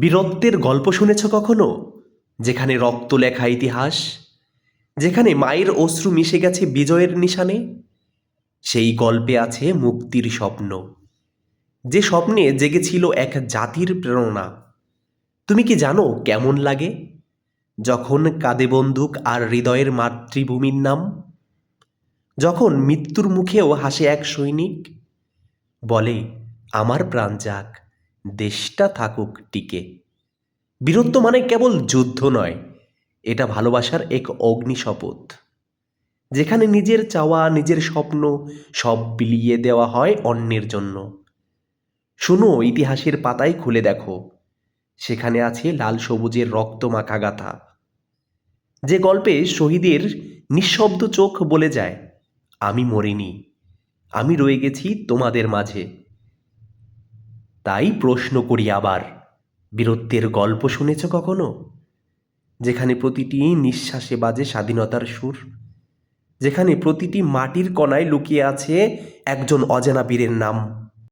বীরত্বের গল্প শুনেছ কখনো? যেখানে রক্ত লেখা ইতিহাস, যেখানে মায়ের অশ্রু মিশে গেছে বিজয়ের নিশানে, সেই গল্পে আছে মুক্তির স্বপ্ন। যে স্বপ্নে জেগেছিল এক জাতির প্রেরণা। তুমি কি জানো কেমন লাগে? যখন কাঁদে বন্দুক আর হৃদয়ের মাতৃভূমির নাম, যখন মৃত্যুর মুখেও হাসে এক সৈনিক, বলে, আমার প্রাণ যাক। দেশটা থাকুক টিকে। বীরত্ব মানে কেবল যুদ্ধ নয়, এটা ভালোবাসার এক অগ্নি শপথ। যেখানে নিজের চাওয়া, নিজের স্বপ্ন সব বিলিয়ে দেওয়া হয় অন্যের জন্য। শোনো, ইতিহাসের পাতায় খুলে দেখো। সেখানে আছে লাল সবুজের রক্ত মাখা গাথা। যে গল্পে শহীদের নিঃশব্দ চোখ বলে যায়, আমি মরিনি, আমি রয়ে গেছি তোমাদের মাঝে। তাই প্রশ্ন করি আবার, বীরত্বের গল্প শুনেছ কখনো? যেখানে প্রতিটি নিঃশ্বাসে বাজে স্বাধীনতার সুর, যেখানে প্রতিটি মাটির কণায় লুকিয়ে আছে একজন অজানা বীরের নাম।